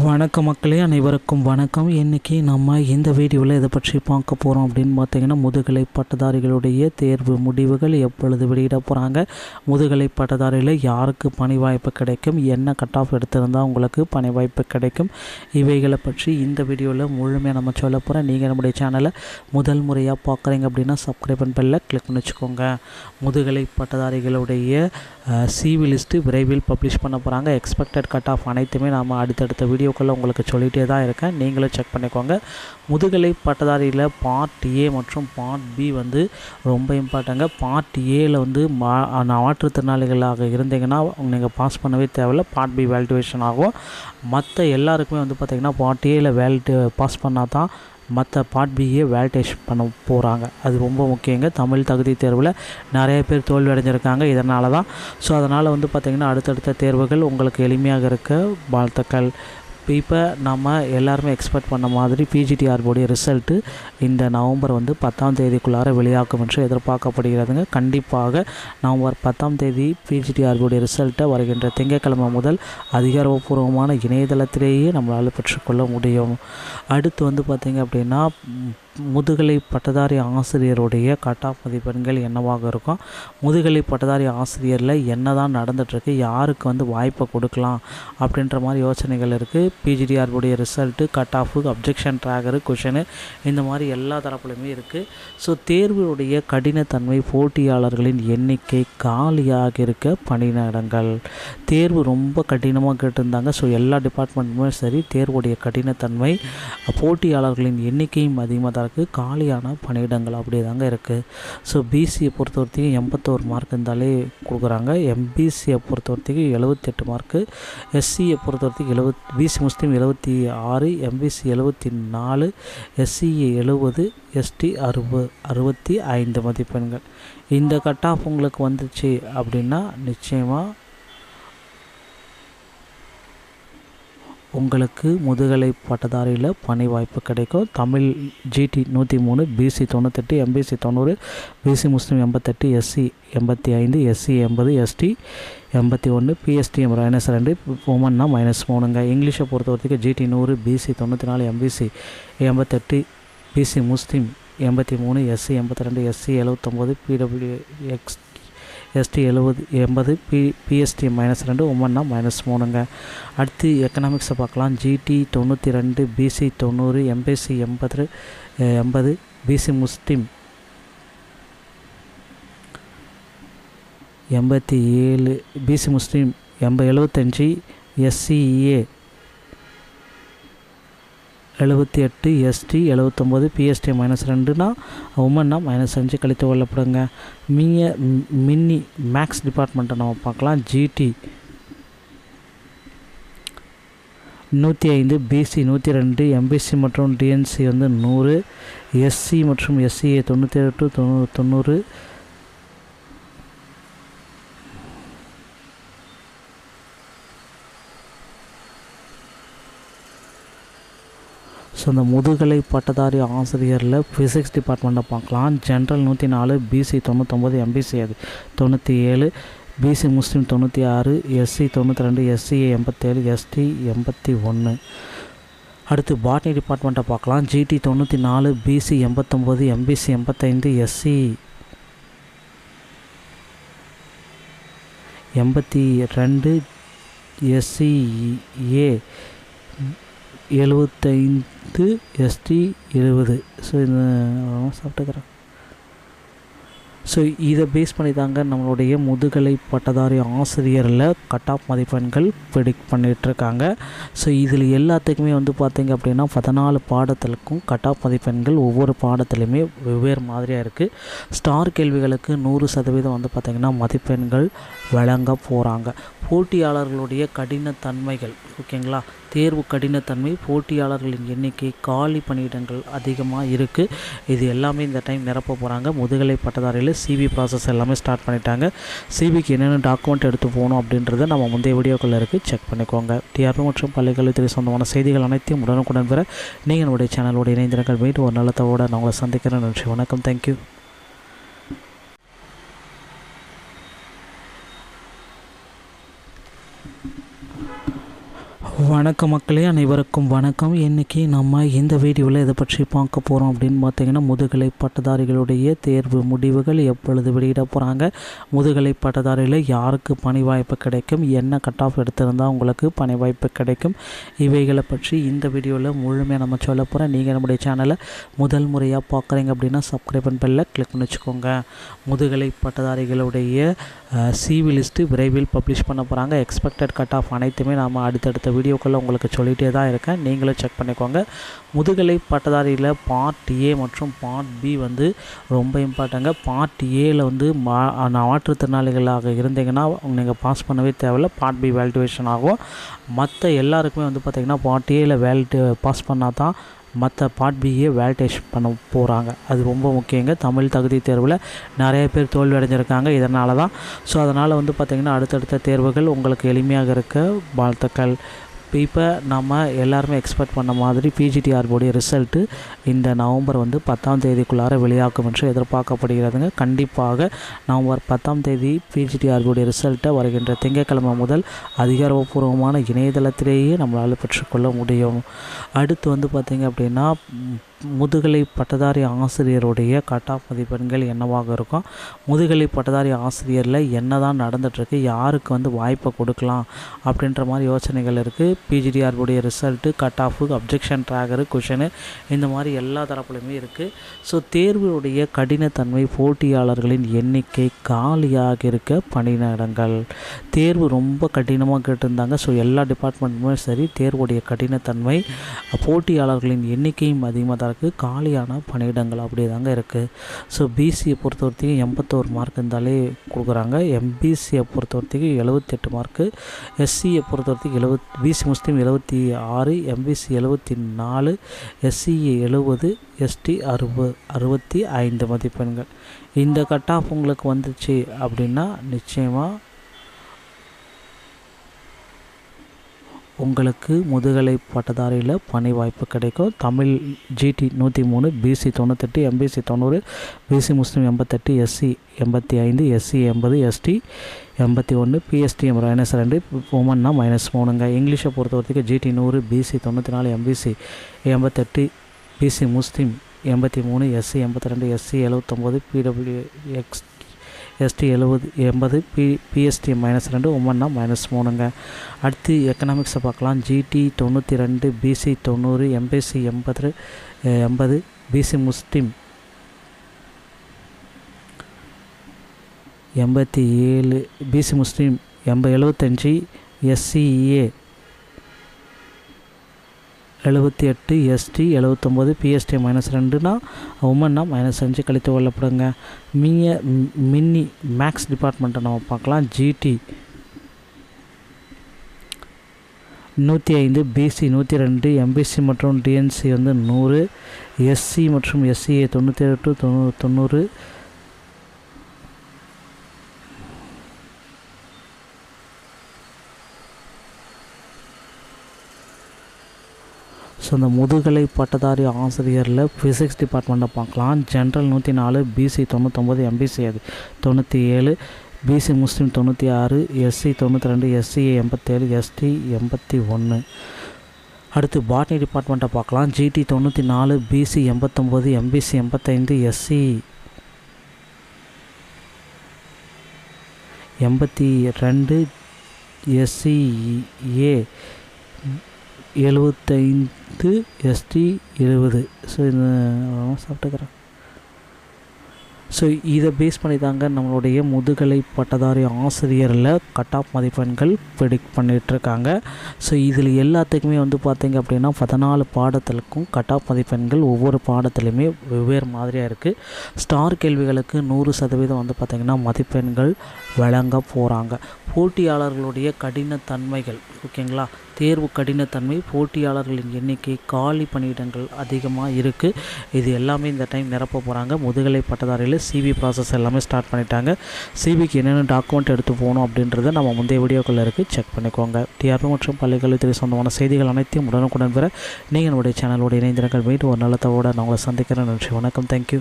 வணக்கம் மக்களே அனைவருக்கும் வணக்கம். இன்றைக்கி நம்ம இந்த வீடியோவில் இதை பற்றி பார்க்க போகிறோம் அப்படின்னு பார்த்தீங்கன்னா முதுகலை பட்டதாரிகளுடைய தேர்வு முடிவுகள் எப்பொழுது வெளியிட போகிறாங்க முதுகலை பட்டதாரியில் யாருக்கு பணி வாய்ப்பு கிடைக்கும் என்ன கட் ஆஃப் எடுத்திருந்தால் உங்களுக்கு பணி வாய்ப்பு கிடைக்கும் இவைகளை பற்றி இந்த வீடியோவில் முழுமையாக நம்ம சொல்ல போகிறோம் நீங்கள் நம்முடைய சேனலை முதல் முறையாக பார்க்குறீங்க அப்படின்னா சப்ஸ்கிரைப் பண்ண பெல்ல கிளிக் பண்ணி வச்சுக்கோங்க முதுகலை பட்டதாரிகளுடைய சிவி லிஸ்ட்டு விரைவில் பப்ளிஷ் பண்ண போகிறாங்க எக்ஸ்பெக்டட் கட் ஆஃப் அனைத்துமே நாம் அடுத்தடுத்த வீடியோக்களில் உங்களுக்கு சொல்லிகிட்டே தான் இருக்கேன். நீங்களும் செக் பண்ணிக்கோங்க. முதுகலை பட்டதாரியில் பார்ட் ஏ மற்றும் பார்ட் பி வந்து ரொம்ப இம்பார்ட்டங்க பார்ட் ஏயில் வந்து மா மாற்றுத்திறனாளிகளாக இருந்தீங்கன்னா நீங்கள் பாஸ் பண்ணவே தேவையில்ல. பார்ட் பி வேல்டுவேஷன் ஆகும். மற்ற எல்லாருக்குமே வந்து பார்த்திங்கன்னா பார்ட் ஏயில் வேல்டு பாஸ் பண்ணால் தான் மற்ற பார்ட் பிஏ வேலிடேஷன் பண்ண போகிறாங்க அது ரொம்ப முக்கியங்க. தமிழ் தகுதி தேர்வில் நிறைய பேர் தோல்வி அடைஞ்சிருக்காங்க இதனால தான் ஸோ அதனால் வந்து பார்த்திங்கன்னா அடுத்தடுத்த தேர்வுகள் உங்களுக்கு எளிமையாக இருக்க. வாழ்த்துக்கள். இப்போ நம்ம எல்லாருமே எக்ஸ்பெக்ட் பண்ண மாதிரி பிஜிடிஆர்போடைய ரிசல்ட்டு இந்த நவம்பர் வந்து பத்தாம் தேதிக்குள்ளார வெளியாகும் என்று எதிர்பார்க்கப்படுகிறதுங்க. கண்டிப்பாக நவம்பர் பத்தாம் தேதி பிஜிடிஆர்போடைய ரிசல்ட்டை வருகின்ற திங்கட்கிழமை முதல் அதிகாரப்பூர்வமான இணையதளத்திலேயே நம்மளால் பெற்றுக்கொள்ள முடியும். அடுத்து வந்து பார்த்திங்க அப்படின்னா முதுகலை பட்டதாரி ஆசிரியருடைய கட் ஆஃப் மதிப்பெண்கள் என்னவாக இருக்கும்? முதுகலை பட்டதாரி ஆசிரியரில் என்ன தான் நடந்துகிட்ருக்கு யாருக்கு வந்து வாய்ப்பை கொடுக்கலாம்? அப்படின்ற மாதிரி யோசனைகள் இருக்குது பிஜிடிஆர்புடைய result cut off objection tracker question இந்த மாதிரி எல்லா தரப்புலையுமே இருக்குது ஸோ தேர்வுடைய கடினத்தன்மை போட்டியாளர்களின் எண்ணிக்கை காலியாக இருக்க பணியிடங்கள் தேர்வு ரொம்ப கடினமாக கேட்டிருந்தாங்க. ஸோ எல்லா டிபார்ட்மெண்ட்டுமே சரி தேர்வுடைய கடினத்தன்மை போட்டியாளர்களின் எண்ணிக்கையும் அதிகமாக தான் இருக்குது காலியான பணியிடங்கள் அப்படியே தாங்க இருக்குது ஸோ பிசியை பொறுத்த வரைக்கும் எண்பத்தோரு மார்க் இருந்தாலே கொடுக்குறாங்க. எம்பிசியை பொறுத்த வரைக்கும் எழுபத்தெட்டு மார்க்கு எஸ்சியை பொறுத்த வரைக்கும் எழுபத் பிசி முஸ்லீம் எழுபத்தி ஆறு எம்பிசி எழுபத்தி நாலு எஸ்சிஏ எழுபது எஸ்டி அறுபது அறுபத்தி ஐந்து மதிப்பெண்கள். இந்த கட் ஆஃப் உங்களுக்கு வந்துச்சு அப்படின்னா நிச்சயமாக உங்களுக்கு முதுகலை பட்டதாரியில் பணி வாய்ப்பு கிடைக்கும். தமிழ் ஜிடி நூற்றி மூணு பிசி தொண்ணூத்தெட்டு எம்பிசி தொண்ணூறு பிசி முஸ்லீம் எண்பத்தெட்டு எஸ்சி எண்பத்தி ஐந்து எஸ்சி எண்பது எஸ்டி எண்பத்தி ஒன்று பிஎஸ்டி மைனஸ் ரெண்டு உமன்னா மைனஸ் மூணுங்க. இங்கிலீஷை பொறுத்த வரைக்கும் ஜிடி நூறு பிசி தொண்ணூற்றி நாலு எம்பிசி எண்பத்தெட்டு பிசி முஸ்லீம் எண்பத்தி மூணு எஸ்சி எண்பத்தி ரெண்டு எஸ்சி எழுவத்தொம்போது பிடபிள்யூ எக்ஸ் எஸ்டி எழுபது எண்பது பி பிஎஸ்டி மைனஸ் ரெண்டு உமன்னா மைனஸ் மூணுங்க. அடுத்து எக்கனாமிக்ஸை பார்க்கலாம். ஜிடி தொண்ணூற்றி ரெண்டு பிசி தொண்ணூறு எம்பிசி எண்பது எண்பது பிசி முஸ்லீம் எண்பத்தி ஏழு பிசி முஸ்லீம் எண்ப எழுபத்தஞ்சி எஸ்சிஏ எழுபத்தி எட்டு எஸ்டி எழுபத்தொம்போது பிஎஸ்டி மைனஸ் ரெண்டுனா உமன்னா மைனஸ் அஞ்சு கழித்து கொள்ளப்படுங்க. மிய மின்னி மேக்ஸ் டிபார்ட்மெண்ட்டை நம்ம பார்க்கலாம். ஜிடி நூற்றி ஐந்து பிசி நூற்றி ரெண்டு எம்பிசி மற்றும் டிஎன்சி வந்து நூறு. எஸ்சி மற்றும் எஸ்சிஏ தொண்ணூற்றி எட்டு தொண்ணூ தொண்ணூறு. ஸோ இந்த முதுகலை பட்டதாரி ஆசிரியரில் ஃபிசிக்ஸ் டிபார்ட்மெண்ட்டை பார்க்கலாம். ஜென்ரல் நூற்றி நாலு பிசி தொண்ணூத்தொம்பது எம்பிசி அது. தொண்ணூற்றி ஏழு பிசி முஸ்லீம் தொண்ணூற்றி ஆறு எஸ்சி தொண்ணூற்றி ரெண்டு எஸ்சிஏ எண்பத்தேழு எஸ்டி எண்பத்தி ஒன்று அடுத்து பாட்னி டிபார்ட்மெண்ட்டை பார்க்கலாம். ஜிடி தொண்ணூற்றி நாலு பிசி எண்பத்தொம்போது எம்பிசி எண்பத்தைந்து எஸ்சி எண்பத்தி ரெண்டு எஸ்சிஏ எழுபத்தைந்து எஸ்டி எழுபது ஸோ இந்த சாப்பிட்டுக்கிறேன். ஸோ இதை பேஸ் பண்ணி தாங்க நம்மளுடைய முதுகலை பட்டதாரி ஆசிரியரில் கட் ஆஃப் மதிப்பெண்கள் ப்ரிடிக்ட் பண்ணிகிட்ருக்காங்க ஸோ இதில் எல்லாத்துக்குமே வந்து பார்த்திங்க அப்படின்னா பதினாலு பாடத்திற்கும் கட் ஆஃப் மதிப்பெண்கள் ஒவ்வொரு பாடத்துலையுமே வெவ்வேறு மாதிரியாக இருக்குது ஸ்டார் கேள்விகளுக்கு நூறு சதவீதம் வந்து பார்த்திங்கன்னா மதிப்பெண்கள் வழங்க போகிறாங்க போட்டியாளர்களுடைய கடினத்தன்மைகள் ஓகேங்களா? தேர்வு கடினத்தன்மை போட்டியாளர்களின் எண்ணிக்கை காலி பணியிடங்கள் அதிகமாக இருக்குது இது எல்லாமே இந்த டைம் நிரப்ப போகிறாங்க முதுகலை பட்டதாரியில் சிபி ப்ராசஸ் எல்லாமே ஸ்டார்ட் பண்ணிட்டாங்க. சிபிக்கு என்னென்ன டாக்குமெண்ட் எடுத்து போகணும் அப்படின்றத நம்ம முந்தைய வீடியோக்குள்ளே இருக்குது செக் பண்ணிக்கோங்க. டிஆர்பி மற்றும் பள்ளிக்கல்வித்துறை சொந்தமான செய்திகள் அனைத்தையும் உடனுக்குடன் பெற நீங்கள் நம்முடைய சேனலோடு இணைந்திருங்கள். மீண்டும் ஒரு நல்ல தவோட நான் உங்களை சந்திக்கிறேன். நன்றி. வணக்கம். தேங்க்யூ வணக்கம் மக்களே அனைவருக்கும் வணக்கம். இன்றைக்கி நம்ம இந்த வீடியோவில் இதை பற்றி பார்க்க போகிறோம் அப்படின்னு பார்த்தீங்கன்னா முதுகலை பட்டதாரிகளுடைய தேர்வு முடிவுகள் எப்பொழுது வெளியிட போகிறாங்க முதுகலை பட்டதாரியில் யாருக்கு பணி வாய்ப்பு கிடைக்கும் என்ன கட் ஆஃப் எடுத்திருந்தால் உங்களுக்கு பணி வாய்ப்பு கிடைக்கும் இவைகளை பற்றி இந்த வீடியோவில் முழுமையாக நம்ம சொல்ல போகிறோம் நீங்கள் நம்முடைய சேனலை முதல் முறையாக பார்க்குறீங்க அப்படின்னா சப்ஸ்கிரைப் பண்ண பெல்ல கிளிக் பண்ணி வச்சுக்கோங்க. முதுகலை பட்டதாரிகளுடைய சிவி லிஸ்ட்டு விரைவில் பப்ளிஷ் பண்ண போகிறாங்க எக்ஸ்பெக்டட் கட் ஆஃப் அனைத்துமே நாம் அடுத்தடுத்த வீடியோக்களில் உங்களுக்கு சொல்லிகிட்டே தான் இருக்கேன். நீங்களும் செக் பண்ணிக்கோங்க. முதுகலை பட்டதாரியில் பார்ட் ஏ மற்றும் பார்ட் பி வந்து ரொம்ப இம்பார்ட்டங்க பார்ட் ஏயில் வந்து மா மாற்றுத்திறனாளிகளாக இருந்தீங்கன்னா நீங்கள் பாஸ் பண்ணவே தேவையில்ல. பார்ட் பி வேல்டுவேஷன் ஆகும். மற்ற எல்லாருக்குமே வந்து பார்த்திங்கன்னா பார்ட் ஏயில் வேல்டு பாஸ் பண்ணால் தான் மற்ற பார்ட் பிஏ வேலிடேஷன் பண்ண போகிறாங்க அது ரொம்ப முக்கியங்க. தமிழ் தகுதி தேர்வில் நிறைய பேர் தோல்வி அடைஞ்சிருக்காங்க இதனால தான் ஸோ அதனால் வந்து பார்த்திங்கன்னா அடுத்தடுத்த தேர்வுகள் உங்களுக்கு எளிமையாக இருக்க. வாழ்த்துக்கள். இப்போ நம்ம எல்லாருமே எக்ஸ்பெக்ட் பண்ண மாதிரி பிஜிடிஆர்போடைய ரிசல்ட்டு இந்த நவம்பர் வந்து பத்தாம் தேதிக்குள்ளார வெளியாகும் என்று எதிர்பார்க்கப்படுகிறதுங்க. கண்டிப்பாக நவம்பர் பத்தாம் தேதி பிஜிடிஆர்போடைய ரிசல்ட்டை வருகின்ற திங்கட்கிழமை முதல் அதிகாரப்பூர்வமான இணையதளத்திலேயே நம்மளால் பெற்றுக்கொள்ள முடியும். அடுத்து வந்து பார்த்திங்க அப்படின்னா முதுகலை பட்டதாரி ஆசிரியருடைய கட் ஆஃப் மதிப்பெண்கள் என்னவாக இருக்கும் முதுகலை பட்டதாரி ஆசிரியரில் என்ன தான் நடந்துகிட்ருக்கு யாருக்கு வந்து வாய்ப்பை கொடுக்கலாம் அப்படின்ற மாதிரி யோசனைகள் இருக்குது பிஜிடிஆர்புடைய result cut off objection tracker question இந்த மாதிரி எல்லா தரப்புலையுமே இருக்குது ஸோ தேர்வுடைய கடினத்தன்மை போட்டியாளர்களின் எண்ணிக்கை காலியாக இருக்க பணியிடங்கள் தேர்வு ரொம்ப கடினமாக கேட்டிருந்தாங்க. ஸோ எல்லா டிபார்ட்மெண்ட்டுமே சரி தேர்வுடைய கடினத்தன்மை போட்டியாளர்களின் எண்ணிக்கையும் அதிகமாக தான் இருக்குது காலியான பணியிடங்கள் அப்படி தாங்க இருக்குது ஸோ பிசியை பொறுத்த வரைக்கும் எண்பத்தோரு மார்க் இருந்தாலே கொடுக்குறாங்க. எம்பிசியை பொறுத்த வரைக்கும் எழுபத்தெட்டு மார்க்கு எஸ்சியை பொறுத்த வரைக்கும் எழுபத் பிசி முஸ்லீம் எழுபத்தி ஆறு எம்பிசி எழுபத்தி நாலு எஸ்சிஏ எழுபது எஸ்டி அறுபது அறுபத்தி ஐந்து மதிப்பெண்கள். இந்த கட் ஆஃப் உங்களுக்கு வந்துச்சு அப்படின்னா நிச்சயமாக உங்களுக்கு முதுகலை பட்டதாரியில் பணி வாய்ப்பு கிடைக்கும். தமிழ் ஜிடி நூற்றி மூணு பிசி தொண்ணூத்தெட்டு எம்பிசி தொண்ணூறு பிசி முஸ்லீம் எண்பத்தெட்டு எஸ்சி எண்பத்தி ஐந்து எஸ்சி எண்பது எஸ்டி எண்பத்தி ஒன்று பிஎஸ்டி மைனஸ் ரெண்டு உமன்னா மைனஸ் மூணுங்க. இங்கிலீஷை பொறுத்த வரைக்கும் ஜிடி நூறு பிசி தொண்ணூற்றி நாலு எம்பிசி எண்பத்தெட்டு பிசி முஸ்லீம் எண்பத்தி மூணு எஸ்சி எண்பத்தி ரெண்டு எஸ்சி எழுபத்தொம்போது பிடபிள்யூ எக்ஸ் எஸ்டி எழுபது எண்பது பி பிஎஸ்டி மைனஸ் ரெண்டு உமன்னா மைனஸ் மூணுங்க. அடுத்து எக்கனாமிக்ஸை பார்க்கலாம். ஜிடி தொண்ணூற்றி ரெண்டு பிசி தொண்ணூறு எம்பிசி எண்பது எண்பது பிசி முஸ்லீம் எண்பத்தி ஏழு பிசி முஸ்லீம் எண்ப எழுபத்தஞ்சி எஸ்சிஏ எழுபத்தி எட்டு எஸ்டி எழுபத்தொம்போது பிஎஸ்டி மைனஸ் ரெண்டுனா உமன்னா மைனஸ் அஞ்சு கழித்து கொள்ளப்படுங்க. மிய மின்னி மேக்ஸ் டிபார்ட்மெண்ட்டை நம்ம பார்க்கலாம். ஜிடி நூற்றி ஐந்து பிசி நூற்றி ரெண்டு எம்பிசி மற்றும் டிஎன்சி வந்து நூறு. எஸ்சி மற்றும் எஸ்சிஏ தொண்ணூற்றி எட்டு தொண்ணூறு தொண்ணூறு. ஸோ இந்த முதுகலை பட்டதாரி ஆசிரியரில் ஃபிசிக்ஸ் டிபார்ட்மெண்ட்டை பார்க்கலாம். ஜென்ரல் நூற்றி நாலு பிசி தொண்ணூத்தொம்பது எம்பிசி அது தொண்ணூற்றி ஏழு பிசி முஸ்லீம் தொண்ணூற்றி ஆறு எஸ்சி தொண்ணூற்றி ரெண்டு எஸ்சிஏ எண்பத்தேழு எஸ்டி எண்பத்தி ஒன்று அடுத்து பாட்னி டிபார்ட்மெண்ட்டை பார்க்கலாம். ஜிடி தொண்ணூற்றி நாலு பிசி எண்பத்தொம்போது எம்பிசி எண்பத்தைந்து எஸ்சி எண்பத்தி ரெண்டு எஸ்சிஏ எழுபத்தைந்து எஸ்டி எழுபது ஸோ இந்த சாப்பிட்டுக்கிறேன் ஸோ இதை பேஸ் பண்ணி தாங்க நம்மளுடைய முதுகலை பட்டதாரி ஆசிரியரில் கட் ஆஃப் மதிப்பெண்கள் ப்ரிடிக்ட் பண்ணிகிட்ருக்காங்க ஸோ இதில் எல்லாத்துக்குமே வந்து பார்த்திங்க அப்படின்னா பதினாலு பாடத்திற்கும் கட் ஆஃப் மதிப்பெண்கள் ஒவ்வொரு பாடத்துலையுமே வெவ்வேறு மாதிரியாக இருக்குது ஸ்டார் கேள்விகளுக்கு நூறு சதவீதம் வந்து பார்த்திங்கன்னா மதிப்பெண்கள் வழங்க போகிறாங்க போட்டியாளர்களுடைய கடினத்தன்மைகள் ஓகேங்களா தேர்வு கடினத்தன்மை போட்டியாளர்களின் எண்ணிக்கை காலி பணியிடங்கள் அதிகமாக இருக்குது இது எல்லாமே இந்த டைம் நிரப்ப போகிறாங்க முதுகலை பட்டதாரியில் சிவி ப்ராசஸ் எல்லாமே ஸ்டார்ட் பண்ணிட்டாங்க. சிபிக்கு என்னென்ன டாக்குமெண்ட் எடுத்து போகணும் அப்படின்றத நம்ம முந்தைய வீடியோக்களில் இருக்குது செக் பண்ணிக்கோங்க. டிஆர்பி மற்றும் பள்ளிக்கல்வித்துறை சொந்தமான செய்திகள் அனைத்தையும் உடனுக்குடன் பெற நீங்கள் நம்முடைய சேனலோடு இணைந்திருங்கள். மீண்டும் ஒரு நல்ல தவோட நான் உங்களை சந்திக்கிறேன். நன்றி. வணக்கம். தேங்க்யூ